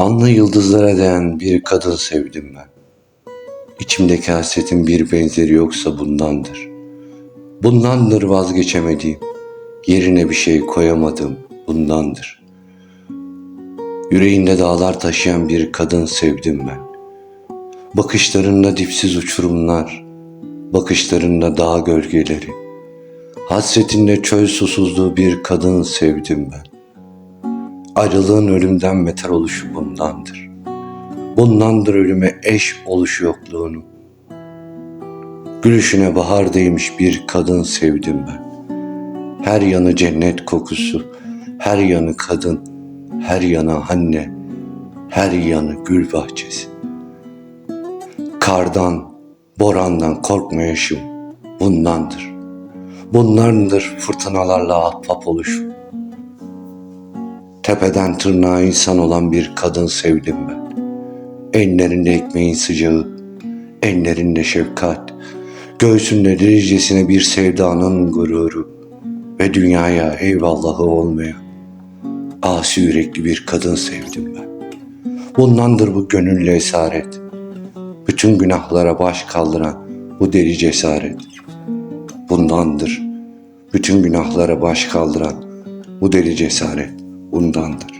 Anlı yıldızlara değen bir kadın sevdim ben. İçimdeki hasretin bir benzeri yoksa bundandır. Bundandır vazgeçemediğim, yerine bir şey koyamadım bundandır. Yüreğinde dağlar taşıyan bir kadın sevdim ben. Bakışlarında dipsiz uçurumlar, bakışlarında dağ gölgeleri, hasretinde çöl susuzluğu bir kadın sevdim ben. Ayrılığın ölümden beter oluşu bundandır. Bundandır ölüme eş oluşu yokluğunu. Gülüşüne bahar değmiş bir kadın sevdim ben. Her yanı cennet kokusu, her yanı kadın, her yanı anne, her yanı gül bahçesi. Kardan, borandan korkmayışım bundandır. Bunlardır fırtınalarla ahbap oluşum. Tepeden tırnağa insan olan bir kadın sevdim ben. Ellerinde ekmeğin sıcağı, ellerinde şefkat, göğsünde derecesine bir sevdanın gururu ve dünyaya eyvallahı olmayan asi yürekli bir kadın sevdim ben. Bundandır bu gönüllü esaret, bütün günahlara baş kaldıran bu deli cesaret. Bundandır bütün günahlara baş kaldıran bu deli cesaret bundandır.